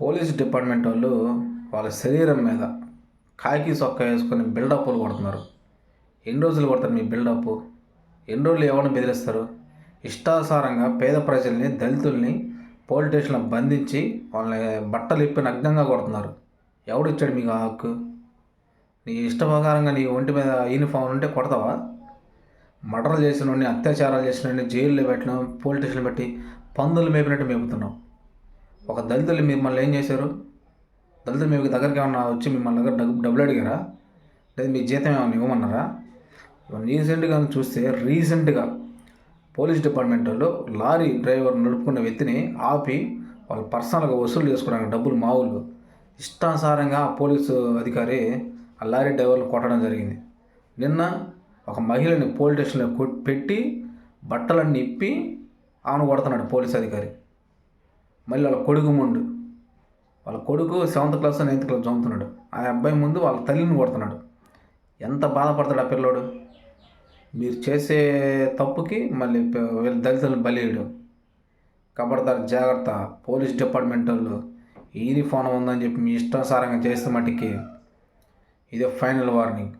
Police department వాళ్ళు వాళ్ళ శరీరం మీద కాకి సొక్క వేసుకొని బిల్డప్లు కొడుతున్నారు. ఎన్ని రోజులు కొడతారు మీ బిల్డప్? ఎన్ని రోజులు ఎవరిని బెదిరిస్తారు? ఇష్టానుసారంగా పేద ప్రజల్ని దళితుల్ని పోలీస్ స్టేషన్లో బంధించి వాళ్ళని బట్టలు ఇప్పి నగ్నంగా కొడుతున్నారు. ఎవడిచ్చాడు మీకు ఆ హక్కు? నీ ఇష్టప్రకారంగా నీ ఒంటి మీద యూనిఫామ్ ఉంటే కొడతావా? మర్డర్ చేసిన అత్యాచారాలు చేసిన జైల్లో పెట్టడం పోలీస్ స్టేషన్లో పెట్టి పందులు మేపినట్టు మేపుతున్నాం. ఒక దళితులు మిమ్మల్ని ఏం చేశారు? దళితులు మీకు దగ్గరికి ఏమన్నా వచ్చి మిమ్మల్ని దగ్గర డబ్బు డబ్బులు అడిగారా? లేదా మీ జీతం ఏమైనా ఇవ్వమన్నారా? రీసెంట్గా చూస్తే రీసెంట్గా పోలీస్ డిపార్ట్మెంట్ వాళ్ళు లారీ డ్రైవర్ నడుపుకున్న వ్యక్తిని ఆపి వాళ్ళు పర్సనల్గా వసూలు చేసుకోవడానికి డబ్బులు మామూలు ఇష్టానుసారంగా ఆ పోలీసు అధికారి ఆ లారీ డ్రైవర్ని కొట్టడం జరిగింది. నిన్న ఒక మహిళని పోలీస్ స్టేషన్లో పెట్టి బట్టలన్నీ ఇప్పి ఆమెను కొడుతున్నాడు పోలీస్ అధికారి. మళ్ళీ వాళ్ళ కొడుకు ముండు వాళ్ళ కొడుకు సెవెంత్ క్లాస్ నైన్త్ క్లాస్ చదువుతున్నాడు. ఆ అబ్బాయి ముందు వాళ్ళ తల్లిని కొడుతున్నాడు. ఎంత బాధపడతాడు ఆ పిల్లోడు? మీరు చేసే తప్పుకి మళ్ళీ వీళ్ళ దళితులను బలియడం కబడతారు జాగ్రత్త పోలీస్ డిపార్ట్మెంట్ వాళ్ళు యూనిఫామ్ ఉందని చెప్పి మీ ఇష్టానుసారంగా చేస్తే మట్టికి ఇదే ఫైనల్ వార్నింగ్